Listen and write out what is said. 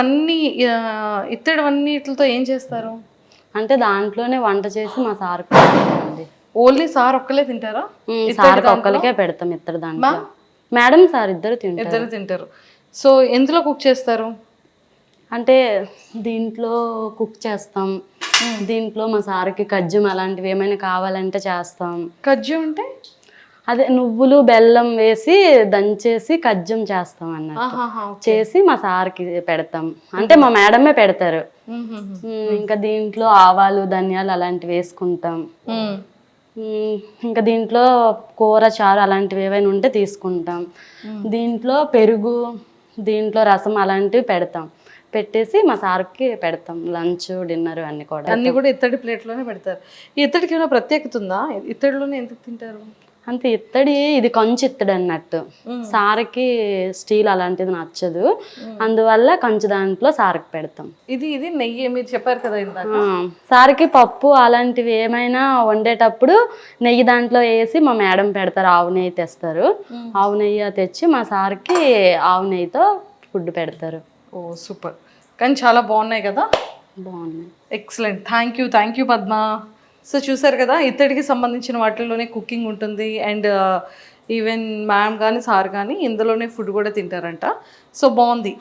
అన్నీ ఇత్తడి అన్నిటితో ఏం చేస్తారు? అంటే దాంట్లోనే వంట చేసి మా సార్ పెడతామండి ఓన్లీ సార్ ఒక్కలే తింటారా? సార్ ఒక్కరికే పెడతాం ఇద్దరు దాంట్లో. మేడం సార్ ఇద్దరు తింటారు. ఇద్దరు తింటారు. సో ఎందులో కుక్ చేస్తారు? అంటే దీంట్లో కుక్ చేస్తాం. దీంట్లో మా సార్కి కజ్జం అలాంటివి ఏమైనా కావాలంటే చేస్తాం. కజ్జు అంటే? అదే నువ్వులు బెల్లం వేసి దంచేసి కజ్జం చేస్తాం అన్నట్టు. చేసి మా సార్కి పెడతాం. అంటే మా మేడమే పెడతారు. ఇంకా దీంట్లో ఆవాలు ధనియాలు అలాంటివి వేసుకుంటాం. ఇంకా దీంట్లో కూర చారు అలాంటివి ఏవైనా ఉంటే తీసుకుంటాం. దీంట్లో పెరుగు దీంట్లో రసం అలాంటివి పెడతాం. పెట్టేసి మా సార్కి పెడతాం. లంచ్ డిన్నర్ అన్ని కూడా. అన్ని కూడా ఇత్తడి ప్లేట్లోనే పెడతారు. ఈ ఇత్తడికి ఏమైనా ప్రత్యేకత ఉందా? ఇత్తడిలోనే ఎందుకు తింటారు? అంతే ఇత్తడి ఇది కంచు ఇత్తడి అన్నట్టు సార్కి స్టీల్ అలాంటిది నచ్చదు. అందువల్ల కంచు దాంట్లో సార్కి పెడతాం. ఇది ఇది నెయ్యి మీరు చెప్పారు కదా సార్కి పప్పు అలాంటివి ఏమైనా వండేటప్పుడు నెయ్యి దాంట్లో వేసి మా మేడం పెడతారు ఆవు నెయ్యి తెస్తారు. ఆవు నెయ్యి తెచ్చి మా సార్కి ఆవు నెయ్యితో ఫుడ్ పెడతారు. ఓ సూపర్. కానీ చాలా బాగున్నాయి కదా? బాగున్నాయి. Excellent. Thank you thank you Padma. So చూసారు కదా ఇత్తడికి సంబంధించిన వాటిల్లోనే కుకింగ్ ఉంటుంది. అండ్ ఈవెన్ మ్యామ్ కానీ సార్ కానీ ఇందులోనే ఫుడ్ కూడా తింటారంట. సో బాగుంది.